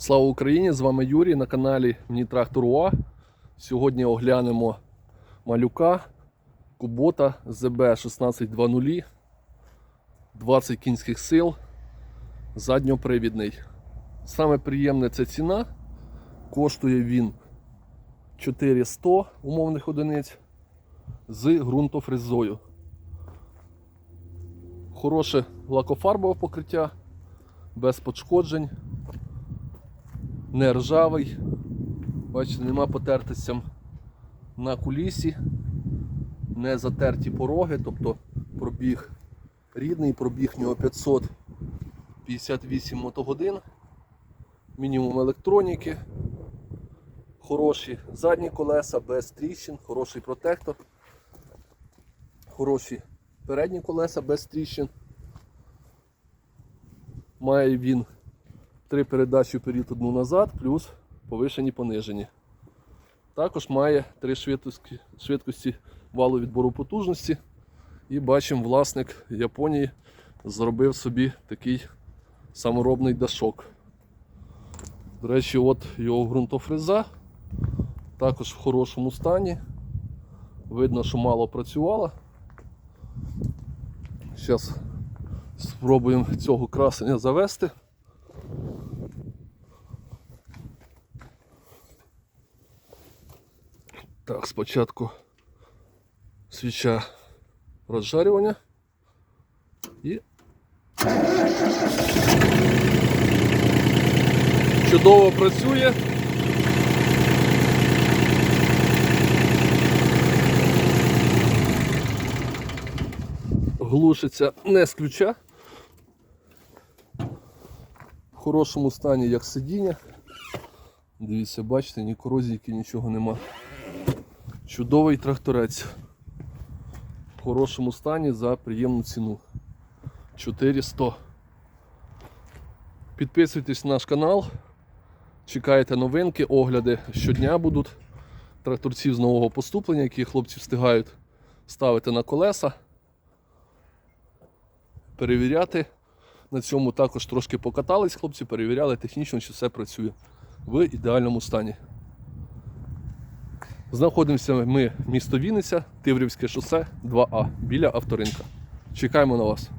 Слава Україні! З вами Юрій на каналі Мені Трактор. Сьогодні оглянемо малюка Кубота ЗБ 1620, 20 кінських сил, задньопривідний. Саме приємне це ціна. Коштує він 400 умовних одиниць з ґрунтофрезою. Хороше лакофарбове покриття, без пошкоджень не ржавий. Бачите, нема потертостям на кулісі, не затерті пороги, тобто пробіг рідний, пробіг нього 558 мотогодин, мінімум електроніки, хороші задні колеса без тріщин, хороший протектор, хороші передні колеса без тріщин. Має він три передачі вперед, одну назад, плюс повишені понижені. Також має три швидкості, швидкості валу відбору потужності. І бачимо, власник Японії зробив собі такий саморобний дашок. До речі, от його ґрунтофреза. Також в хорошому стані. Видно, що мало працювала. Зараз спробуємо цього красення завести. Так, спочатку свіча розжарювання і чудово працює. Глушиться не з ключа. В хорошому стані як сидіння. Дивіться, бачите, ні корозійки, нічого нема. Чудовий тракторець. В хорошому стані за приємну ціну. 400. Підписуйтесь на наш канал. Чекайте новинки, огляди щодня будуть. Тракторців з нового поступлення, які хлопці встигають ставити на колеса. Перевіряти. На цьому також трошки покатались хлопці, перевіряли технічно, чи все працює в ідеальному стані. Знаходимося ми місто Вінниця, Тиврівське шосе 2А біля авторинка. Чекаємо на вас.